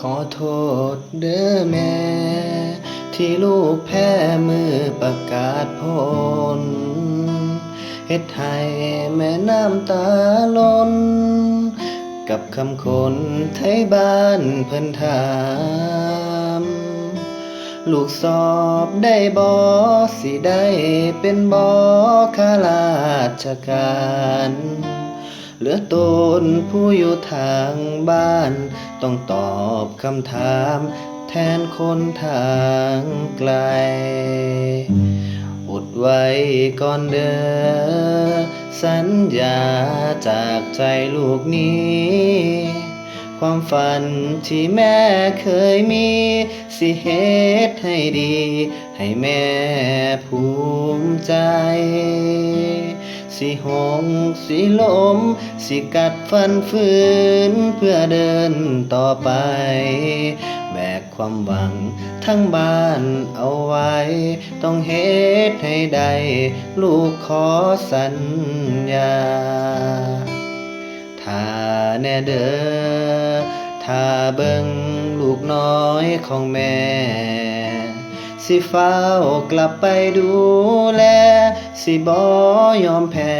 ขอโทษเด้อแม่ ที่ลูกแพ้มือประกาศผลเฮ็ดให้แม่น้ำตาล้น กับคำคนไทยบ้านเพิ่นถาม ลูกสอบได้บอสิได้เป็นบอข้าราชการ เหลือตนผู้อยู่ทางบ้าน ต้องตอบคำถามแทนคนทางไกล อุดไว้ก่อนเด้อสัญญาจากใจลูกนี้ ความฝันที่แม่เคยมี สิเฮ็ดให้ดี ให้แม่ภูมิใจ สิหงสิลม สิกัดฟันฝืนเพื่อเดินต่อไป แบกความหวังทั้งบ้านเอาไว้ ต้องเฮ็ดให้ได้ ลูกขอสัญญาถ้าแน่เด้อถ้าเบิ่งลูกน้อยของแม่ สิเฝ้ากลับไปดูแล สิบ่ยอมแพ้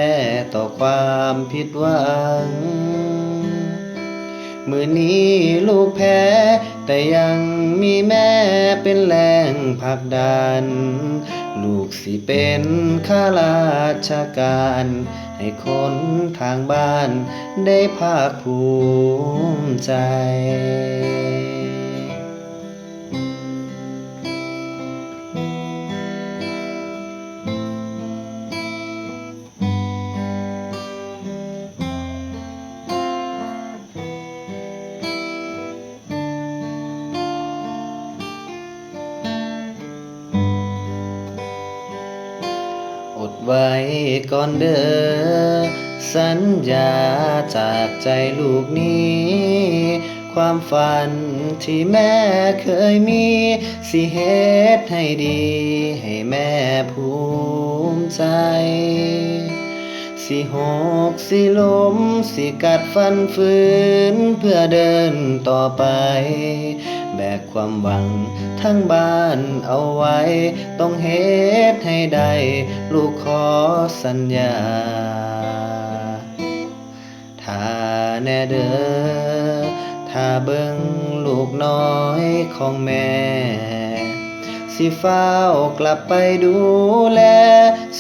ต่อความผิดหวัง มือนี้ลูกแพ้ แต่ยังมีแม่เป็นแรงผลักดัน ลูกสิเป็นข้าราชการ ให้คนทางบ้านได้ภาคภูมิใจ ไว้ก่อนเด้อสัญญาจากใจลูกนี้ ความฝันที่แม่เคยมี สิเฮ็ดให้ดี ให้แม่ภูมิใจ สิหกสิลมสิกัดฟันฝืนเพื่อเดินต่อไป แบกความหวังทั้งบ้านเอาไว้ ต้องเฮ็ดให้ได้ ลูกขอสัญญาถ้าแน่เด้อถ้าเบิ่งลูกน้อยของแม่ สิเฝ้ากลับไปดูแล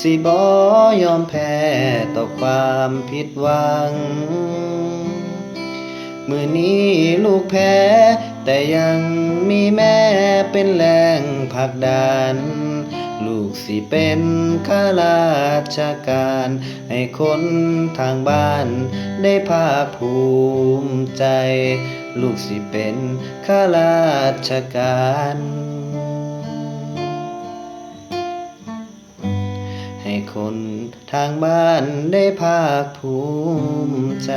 สิบ่ยอมแพ้ต่อความผิดหวัง มือนี้ลูกแพ้ แต่ยังมีแม่เป็นแรงผลักดัน ลูกสิเป็นข้าราชการ ให้คนทางบ้านได้ภาคภูมิใจ ลูกสิเป็นข้าราชการ คนทางบ้านได้ภาคภูมิใจ